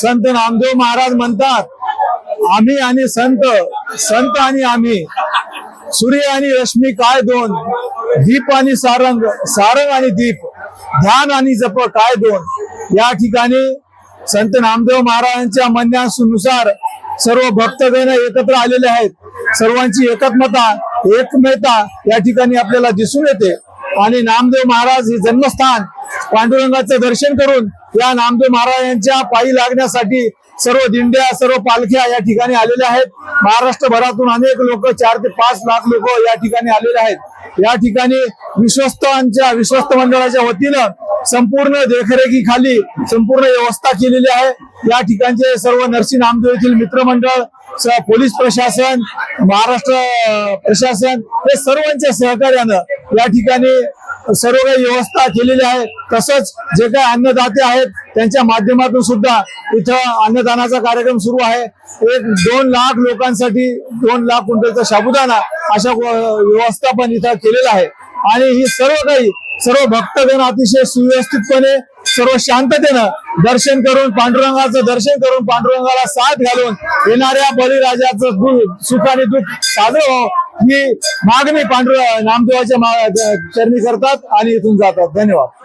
संत नामदेव महाराज म्हणतात आम्ही आणि संत संत आणि आम्ही सूर्य आणि रश्मी काय दोन? दीप आणि सारंग सारंग आणि दीप ध्यान आणि जप काय दोन? या ठिकाणी संत नामदेव महाराजांच्या म्हणण्यानुसार सर्व भक्तगण एकत्र आलेले आहेत. सर्वांची एकत्मता एकमेता या ठिकाणी आपल्याला दिसून येते. आणि नामदेव महाराज हे जन्मस्थान पांडुरंगाचं दर्शन करून या नामदेव महाराजांच्या पायी लागण्यासाठी सर्व दिंड्या सर्व पालख्या या ठिकाणी आलेल्या आहेत. महाराष्ट्र भरातून अनेक लोक चार ते पाच लाख लोक या ठिकाणी आलेले आहेत. या ठिकाणी विश्वस्तांच्या विश्वस्त मंडळाच्या वतीनं संपूर्ण देखरेखीखाली संपूर्ण व्यवस्था केलेली आहे. या ठिकाणचे सर्व नरसिंह नामदेव येथील मित्रमंडळ पोलीस प्रशासन महाराष्ट्र प्रशासन हे सर्वांच्या सहकार्यानं या ठिकाणी सर्व काही व्यवस्था केलेली आहे. तसंच जे काही अन्नदाते आहेत त्यांच्या माध्यमातून सुद्धा इथं अन्नदानाचा कार्यक्रम सुरू आहे. एक दोन लाख लोकांसाठी दोन लाख क्विंटलचा साबुदाणा अशा व्यवस्था पण इथं केलेला आहे. आणि ही सर्व काही सर्व भक्तगण अतिशय सुव्यवस्थितपणे सर्व शांततेनं दर्शन करून पांडुरंगाचं दर्शन करून पांडुरंगाला साथ घालून येणाऱ्या बळीराजाचं सुख आणि दुःख साजरं व्हावं ही मागणी पांडुर नामदेवाच्या चरणी करतात आणि इथून जातात. धन्यवाद.